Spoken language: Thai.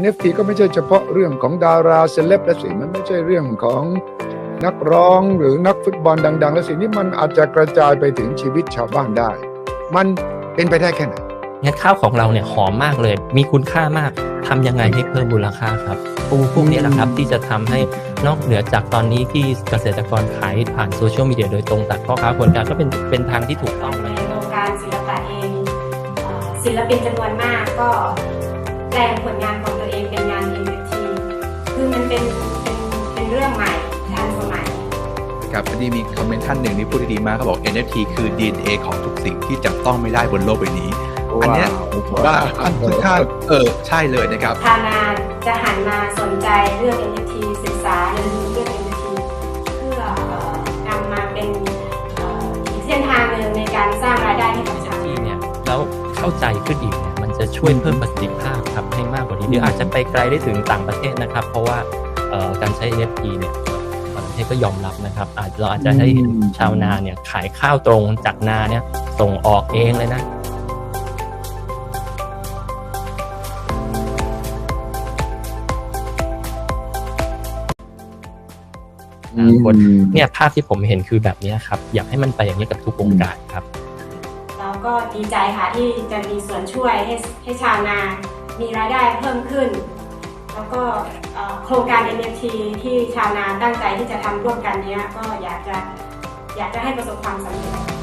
NFT ก็ไม่ใช่เฉพาะเรื่องของดาราเซเลบและสิมันไม่ใช่เรื่องของนักร้องหรือนักฟุตบอลดัง ๆ และสิ่งนี้มันอาจจะกระจายไปถึงชีวิตชาวบ้านได้ มันเป็นไปได้แค่ไหนงั้นข้าวของเราเนี่ยหอมมากเลย มีคุณค่ามากทำยังไงให้เพิ่มมูลค่าครับปูพวกนี้แหละครับที่จะทำให้นอกเหนือจากตอนนี้ที่เกษตรกรขายผ่านโซเชียลมีเดียโดยตรงตัดพ่อค้าคนกลางก็เป็นเป็นทางที่ถูกต้องในนะวงการศิลปะเองเอ่อศิลปินจำนวนมากก็ แปลงผลงานของตัวเองเป็นงาน NFT คือมันเป็นเป็นเป็นเรื่องใหม่ทันสมัยครับอันนี้มีคอมเมนต์ท่านหนึ่งที่พูดได้ดีมากเขาบอก NFT คือ DNA ของทุกสิ่งที่จับต้องไม่ได้บนโลกใบนี้ อันเนี้ยผมว่าอันค่อนข้างเออใช่เลยนะครับทางงานจะหันมาสนใจเรื่อง NFT ศึกษาเรียนรู้เรื่อง NFT เพื่อเอ่อนำมาเป็นเอ่ออีกเส้นทางหนึ่งในการสร้างรายได้ให้กับชาวที่เนี่ยแล้วเข้าใจขึ้นอีกเนี่ยมัน จะช่วยเพิ่มประสิทธิภาพครับให้มากกว่านี้หรืออาจจะไปไกลได้ถึงต่างประเทศนะครับ เพราะว่าเอ่อการใช้ NFT เนี่ยต่างประเทศก็ยอมรับนะครับ อาจเราอาจจะให้เห็นชาวนาเนี่ยขายข้าวตรงจากนาเนี่ยส่งออกเองเลยนะคนเนี่ยภาพที่ผมเห็นคือแบบเนี้ยครับ อยากให้มันไปอย่างนี้กับทุกวงการครับเรา ก็ดีใจค่ะที่จะมีส่วนช่วยให้ให้ชาวนา มีรายได้เพิ่มขึ้น แล้วก็โครงการ NFT ที่ชาวนาตั้งใจที่จะทำร่วมกันนี้ก็อยากจะอยากจะให้ประสบความสำเร็จ